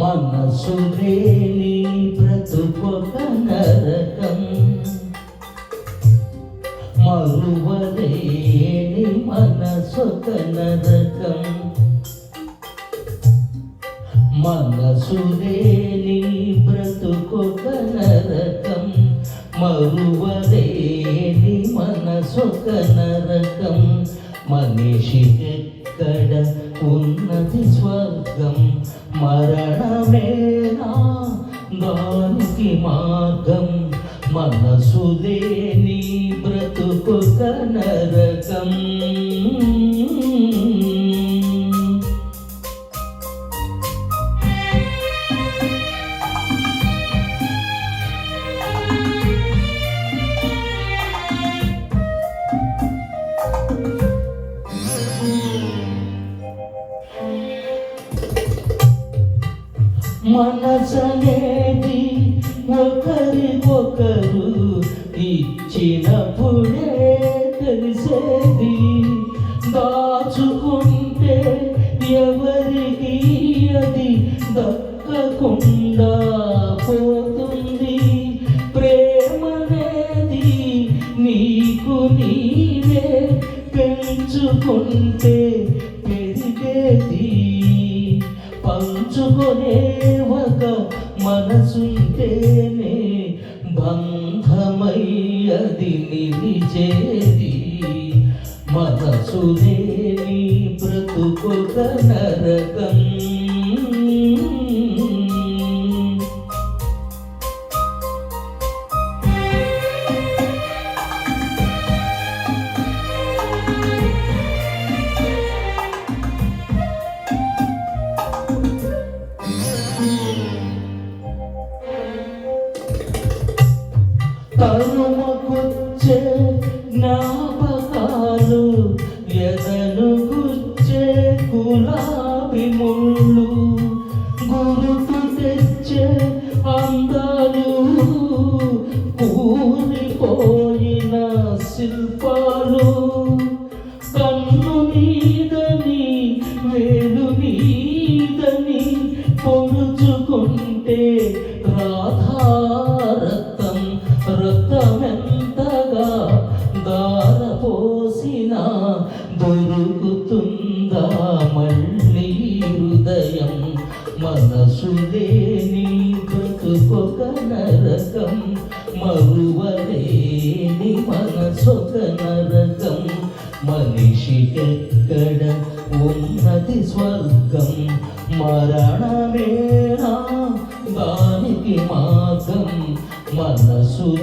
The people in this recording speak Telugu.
మనసుని బ్రతుకొక నరకం. మరువలేని మనసొక నరకం. మరువలేని మనసొక నరకం. మనిషికెక్కడ ఉన్నది స్వర్గం? మరణమేనా దానికి మార్గం? మనసు లేని మనసనేది ఒకరికొకరు ఇచ్చినప్పుడే తెలిసేది. దాచుకుంటే ఎవరికి అది దక్కకుండా పోతుంది. ప్రేమనేది నీకు నీవే పెంచుకుంటే పెరిగేది. పంచుకొనే మనసుంటేనే బంధమయ్యది నిలిచేది. మనసు లేని బ్రతుకొక నరకం. దారపోసిన దొరుకుతుందా మళ్ళీ హృదయం? మనసు లేని బ్రతుకొక నరకం. మరువలేని మనసొక నరకం. మనిషికెక్కడ ఉన్నది స్వర్గం? మరణమేనా దానికి మార్గం? మనసు